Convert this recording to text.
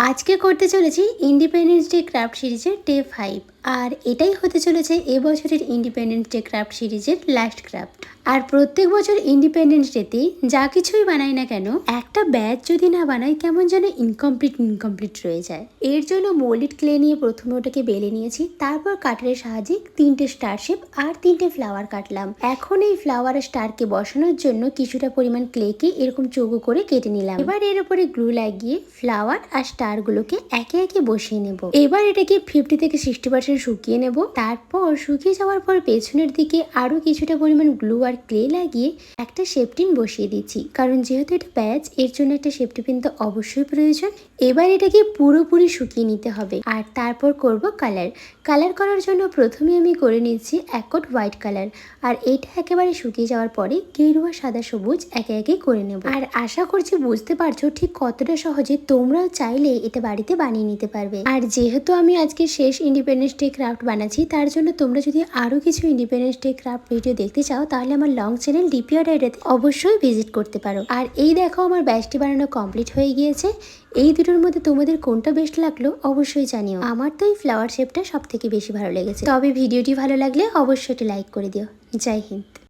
আজকে করতে চলেছি ইন্ডিপেন্ডেন্স ডে ক্রাফট সিরিজের ডে ফাইভ আর এটাই হতে চলেছে এবছরের ইন্ডিপেন্ডেন্স ডে ক্রাফট সিরিজের লাস্ট ক্রাফট আর প্রত্যেক বছর ইন্ডিপেন্ডেন্স ডেতে যা কিছুই বানাই না কেন, একটা ব্যাচ যদি না বানাই, কেমন যেন ইনকমপ্লিট ইনকমপ্লিট রয়ে যায়। এর জন্য মোল্ডেড ক্লে নিয়ে প্রথমে ওটাকে বেলে নিয়েছি, তারপর কাটারের সাহায্যে তিনটে স্টার শেপ আর তিনটে ফ্লাওয়ার কাটলাম। এখন এই ফ্লাওয়ার স্টারকে বসানোর জন্য কিছুটা পরিমাণ ক্লেকে এরকম চৌকো করে কেটে নিলাম। এবার এর উপরে গ্লু লাগিয়ে ফ্লাওয়ার আর স্টারগুলোকে একে একে বসিয়ে নেব। এবার এটাকে ফিফটি থেকে সিক্সটি পার্সেন্ট শুকিয়ে নেব। তারপর শুকিয়ে যাওয়ার পর পেছনের দিকে আরও কিছুটা পরিমাণ গ্লু আর ক্লে লাগিয়ে একটা শেপটিন বসিয়ে দিচ্ছি। কারণ যেহেতু এটা ব্যাচ এর জন্য একটা সেফটি পিন তো অবশ্যই প্রয়োজন। এবার এটাকে পুরোপুরি শুকিয়ে নিতে হবে। আর তারপর করব কালার কালার করার জন্য প্রথমে আমি করে নিচ্ছি একট হোয়াইট কালার আর এটা একেবারে শুকিয়ে যাওয়ার পরে গেরুয়া সাদা সবুজ একে একে করে নেব। আর আশা করছি বুঝতে পারছ ঠিক কতটা সহজে তোমরাও চাইলে এটা বাড়িতে বানিয়ে নিতে পারবে। আর যেহেতু আমি আজকে শেষ ইন্ডিপেন্ডেন্স ডে ক্রাফট বানাচ্ছি। তার জন্য তোমরা যদি আরও কিছু ইন্ডিপেন্ডেন্স ডে ক্রাফট ভিডিও দেখতে চাও, তাহলে আমার লং চ্যানেল ডিপিও ডাইডে অবশ্যই ভিজিট করতে পারো। আর এই দেখো আমার ব্যাচটি বানানো কমপ্লিট হয়ে গিয়েছে। এই দুটোর মধ্যে তোমাদের কোনটা বেস্ট লাগল অবশ্যই জানিও। আমার তো এই ফ্লাওয়ার শেপটা সব থেকে বেশি ভালো লেগেছে। তবে ভিডিওটি ভালো লাগলে অবশ্যই একটা লাইক করে দিও। জয় হিন্দ।